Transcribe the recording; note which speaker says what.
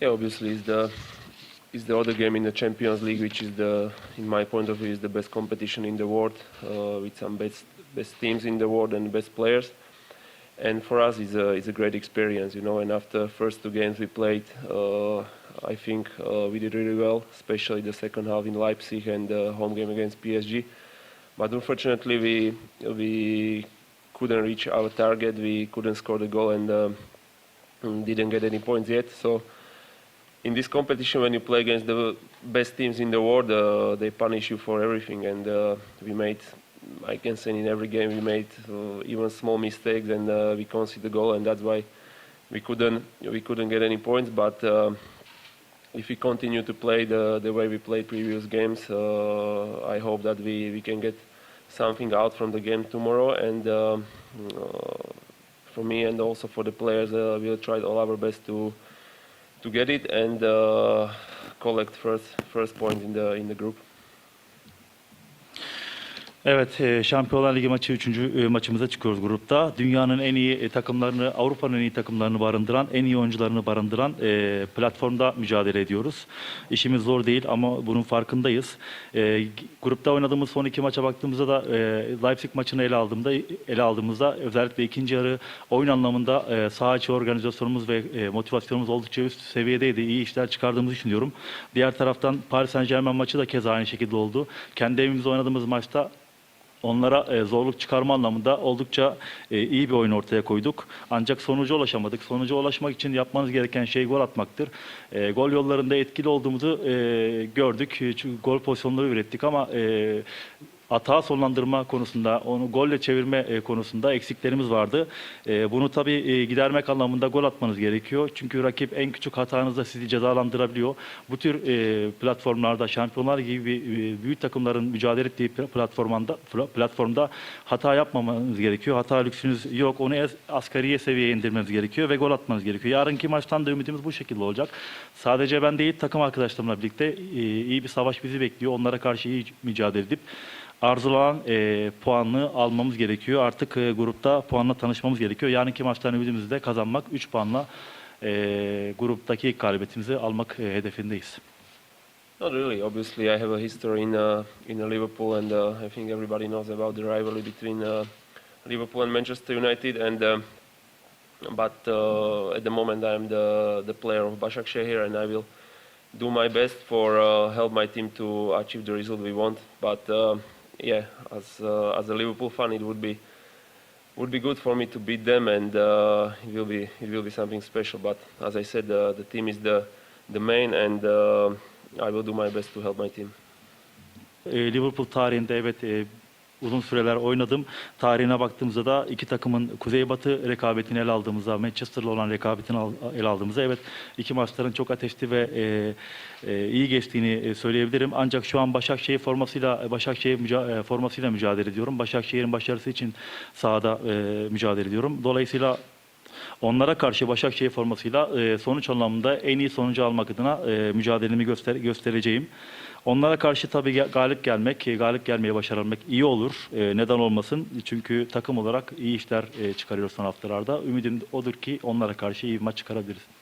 Speaker 1: Yeah, obviously, is the is the other game in the Champions League, which is the, in my point of view, is the best competition in the world, uh, with some best best teams in the world and best players. And for us, it's a it's a great experience, you know. And after first two games we played, uh, I think uh, we did really well, especially the second half in Leipzig and the home game against PSG. But unfortunately, we we couldn't reach our target. We couldn't score the goal and um, didn't get any points yet. So in this competition, when you play against the best teams in the world, uh, they punish you for everything. And uh, we made, I can say, in every game we made uh, even small mistakes, and uh, we conceded the goal, and that's why we couldn't we couldn't get any points. But uh, if we continue to play the the way we played previous games, uh, I hope that we we can get something out from the game tomorrow. And um, uh, for me and also for the players, we'll try all our best to to get it and uh, collect first first point in the in the group.
Speaker 2: Evet, e, Şampiyonlar Ligi maçı 3. maçımıza çıkıyoruz grupta. Dünyanın en iyi e, takımlarını, Avrupa'nın en iyi takımlarını barındıran, en iyi oyuncularını barındıran e, platformda mücadele ediyoruz. İşimiz zor değil ama bunun farkındayız. E, grupta oynadığımız son iki maça baktığımızda da e, Leipzig maçını ele aldığımda ele aldığımızda özellikle ikinci yarı oyun anlamında e, saha içi organizasyonumuz ve e, motivasyonumuz oldukça üst seviyedeydi. İyi işler çıkardığımızı düşünüyorum. Diğer taraftan Paris Saint-Germain maçı da keza aynı şekilde oldu. Kendi evimizde oynadığımız maçta onlara e, zorluk çıkarma anlamında oldukça e, iyi bir oyun ortaya koyduk. Ancak sonuca ulaşamadık. Sonuca ulaşmak için yapmanız gereken şey gol atmaktır. E, gol yollarında etkili olduğumuzu gördük. Çünkü gol pozisyonları ürettik ama hata sonlandırma konusunda, onu golle çevirme e, konusunda eksiklerimiz vardı. E, bunu tabii e, gidermek anlamında gol atmanız gerekiyor. Çünkü rakip en küçük hatanızda sizi cezalandırabiliyor. Bu tür platformlarda, şampiyonlar gibi büyük takımların mücadele ettiği platformda, platformda hata yapmamanız gerekiyor. Hata lüksünüz yok. Onu asgariye seviyeye indirmeniz gerekiyor ve gol atmanız gerekiyor. Yarınki maçtan da ümidimiz bu şekilde olacak. Sadece ben değil takım arkadaşlarımla birlikte iyi bir savaş bizi bekliyor. Onlara karşı iyi mücadele edip arzulanan e, puanını almamız gerekiyor. Artık e, grupta puanla tanışmamız gerekiyor. Yarınki maçtan ümidimizi de kazanmak 3 puanla e, gruptaki galibiyetimizi almak e, hedefindeyiz.
Speaker 1: Not really. Obviously, I have a history in uh, in Liverpool, and uh, I think everybody knows about the rivalry between uh, Liverpool and Manchester United. And um, but uh, at the moment, I'm the the player of Başakşehir, and I will do my best for uh, help my team to achieve the result we want. But uh, yeah, as uh, as a Liverpool fan, it would be would be good for me to beat them, and uh, it will be it will be something special. But as I said, uh, the team is the the main, and I will do my best to help my team.
Speaker 2: Liverpool tarihinde evet uzun süreler oynadım. Tarihine baktığımızda da iki takımın kuzeybatı rekabetini ele aldığımızda, Manchester'la olan rekabetini al, ele aldığımızda evet iki maçların çok ateşli ve e, e, iyi geçtiğini e, söyleyebilirim. Ancak şu an Başakşehir formasıyla Başakşehir müca- e, formasıyla mücadele ediyorum. Başakşehir'in başarısı için sahada e, mücadele ediyorum. Dolayısıyla Onlara karşı Başakşehir formasıyla e, sonuç anlamında en iyi sonucu almak adına e, mücadelemi göster göstereceğim. Onlara karşı tabii galip gelmek, e, galip gelmeye başarabilmek iyi olur. E, neden olmasın? Çünkü takım olarak iyi işler e, çıkarıyoruz son haftalarda. Ümidim odur ki onlara karşı iyi bir maç çıkarabiliriz.